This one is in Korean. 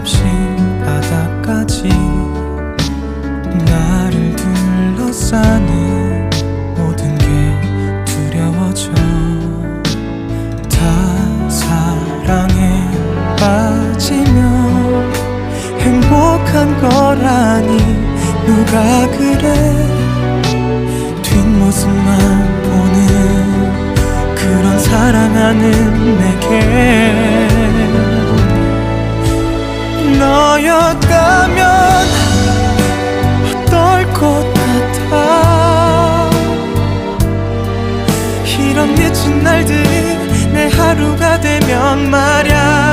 없이 바닥까지 나를 둘러싸는 모든 게 두려워져. 다 사랑에 빠지면 행복한 거라니 누가 그래? 뒷모습만 보는 그런 사랑하는 내게 너였다면 어떨 것 같아? 이런 미친 날들이 내 하루가 되면 말야